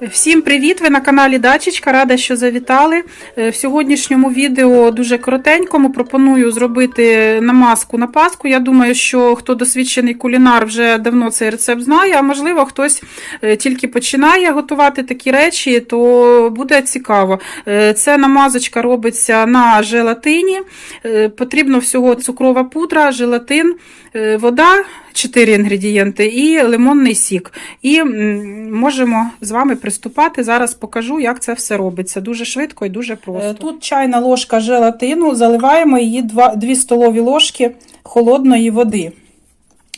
Всім привіт! Ви на каналі Дачечка. Рада, що завітали. Е, В сьогоднішньому відео дуже коротенькому пропоную зробити намазку на паску. Я думаю, що хто досвідчений кулінар вже давно цей рецепт знає, а можливо, хтось е, тільки починає готувати такі речі, то буде цікаво. Це намазочка робиться на желатині. Е, Потрібно всього цукрова пудра, желатин, вода. Чотири інгредієнти і лимонний сік. І можемо з вами приступати. Зараз покажу, як це все робиться. Дуже швидко і дуже просто. Тут чайна ложка желатину, заливаємо її 2 столові ложки холодної води.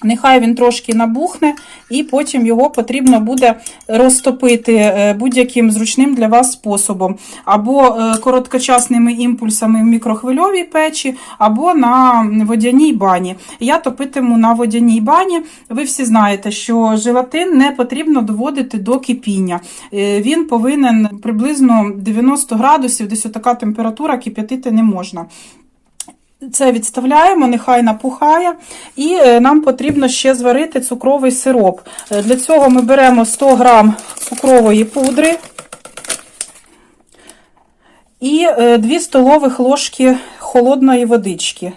Нехай він трошки набухне, і потім його потрібно буде розтопити е, будь-яким зручним для вас способом. Або е, короткочасними імпульсами в мікрохвильовій печі, або на водяній бані. Я топитиму на водяній бані. Ви всі знаєте, що желатин не потрібно доводити до кипіння. Е, Він повинен приблизно 90 градусів, десь така температура, кип'ятити не можна. Це відставляємо, нехай напухає, і е, нам потрібно ще зварити цукровий сироп. Е, Для цього ми беремо 100 грам цукрової пудри і 2 столових ложки холодної водички.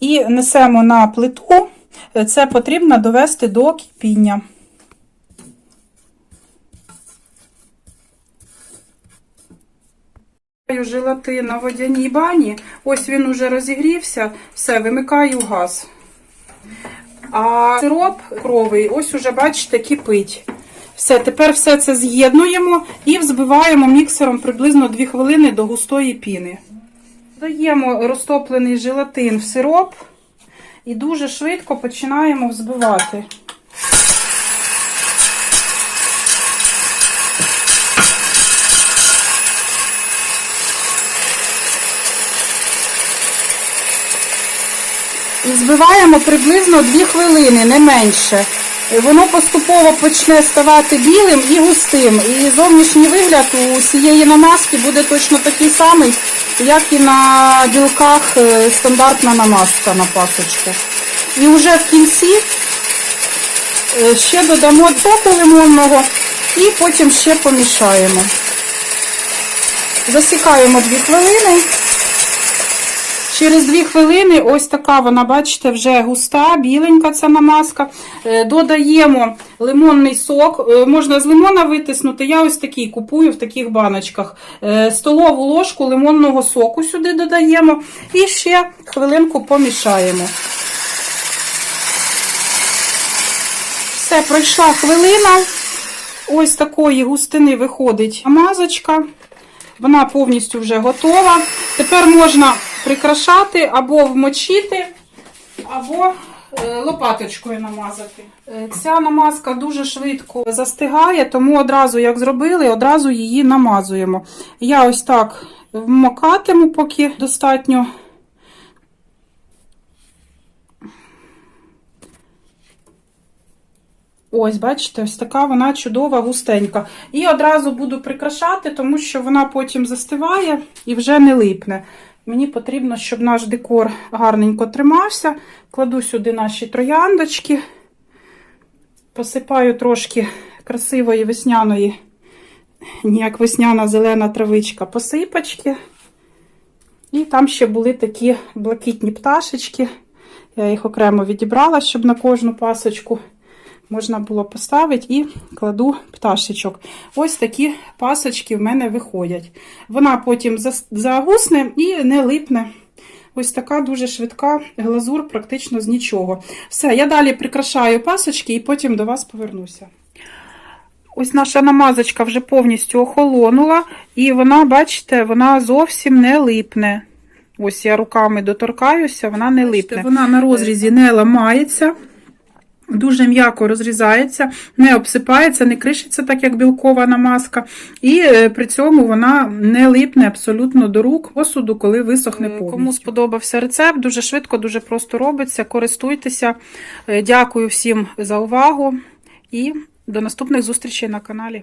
І несемо на плиту. Е, Це потрібно довести до кипіння. Желатин на водяній бані. Ось він уже розігрівся. Все, вимикаю газ. А сироп кровий, ось уже, бачите, кипить. Все, тепер все це з'єднуємо і взбиваємо міксером приблизно 2 хвилини до густої піни. Даємо розтоплений желатин в сироп і дуже швидко починаємо взбивати. І збиваємо приблизно 2 хвилини, не менше. Воно поступово почне ставати білим і густим. І зовнішній вигляд у цієї намазки буде точно такий самий, як і на білках е, стандартна намазка на пасочку. І вже в кінці е, ще додамо соку лимонного і потім ще помішаємо. Засікаємо 2 хвилини. Через 2 хвилини ось така вона, бачите, вже густа, біленька ця намазка. Е, Додаємо лимонний сок. Е, Можна з лимона витиснути. Я ось такий купую в таких баночках. Е, Столову ложку лимонного соку сюди додаємо і ще хвилинку помішаємо. Все, пройшла хвилина. Ось такої густини виходить намазочка. Вона повністю вже готова. Тепер можна прикрашати або вмочити, або е, лопаточкою намазати. Е, Ця намазка дуже швидко застигає, тому одразу, як зробили, одразу її намазуємо. Я ось так вмокатиму, поки достатньо. Ось, бачите, ось така вона чудова, густенька. І одразу буду прикрашати, тому що вона потім застиває і вже не липне. Мені потрібно, щоб наш декор гарненько тримався. Кладу сюди наші трояндочки, посипаю трошки красивої весняної, ніяк весняна зелена травичка, посипочки. І там ще були такі блакитні пташечки. Я їх окремо відібрала, щоб на кожну пасочку можна було поставити і кладу пташечок. Ось такі пасочки в мене виходять. Вона потім загусне і не липне. Ось така дуже швидка глазур, практично з нічого. Все, я далі прикрашаю пасочки і потім до вас повернуся. Ось наша намазочка вже повністю охолонула, і вона, бачите, вона зовсім не липне. Ось я руками доторкаюся, вона не липне. Вона на розрізі не ламається. Дуже м'яко розрізається, не обсипається, не кришиться, так як білкова намазка. І е, при цьому вона не липне абсолютно до рук посуду, коли висохне повністю. Кому сподобався рецепт, дуже швидко, дуже просто робиться. Користуйтеся. Е, Дякую всім за увагу і до наступних зустрічей на каналі.